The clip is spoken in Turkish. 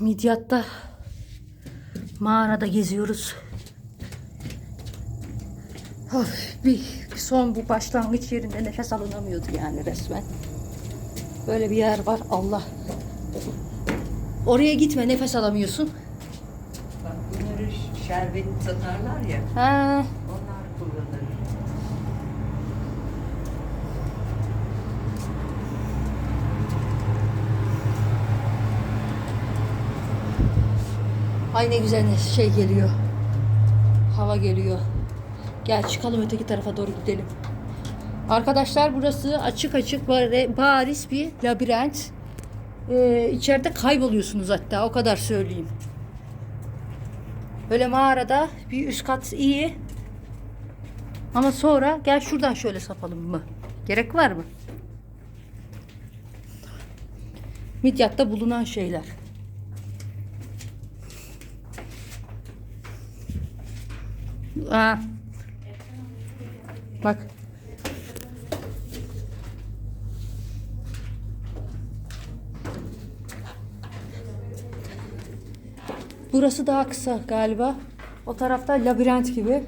Midyat'ta mağarada geziyoruz. Of, bir son bu başlangıç yerinde nefes alınamıyordu yani resmen. Böyle bir yer var Allah. Oraya gitme nefes alamıyorsun. Bak bunları şerbet satarlar ya. Ha, Onlar kullanır. Ay ne güzel şey geliyor. Hava geliyor. Gel çıkalım öteki tarafa doğru gidelim. Arkadaşlar burası açık açık bariz bir labirent. Ee, içeride kayboluyorsunuz hatta o kadar söyleyeyim. Böyle mağarada bir üst kat iyi. Ama sonra gel şuradan şöyle sapalım mı? Gerek var mı? Midyat'ta bulunan şeyler. Aa. Bak. Burası daha kısa galiba. O tarafta labirent gibi.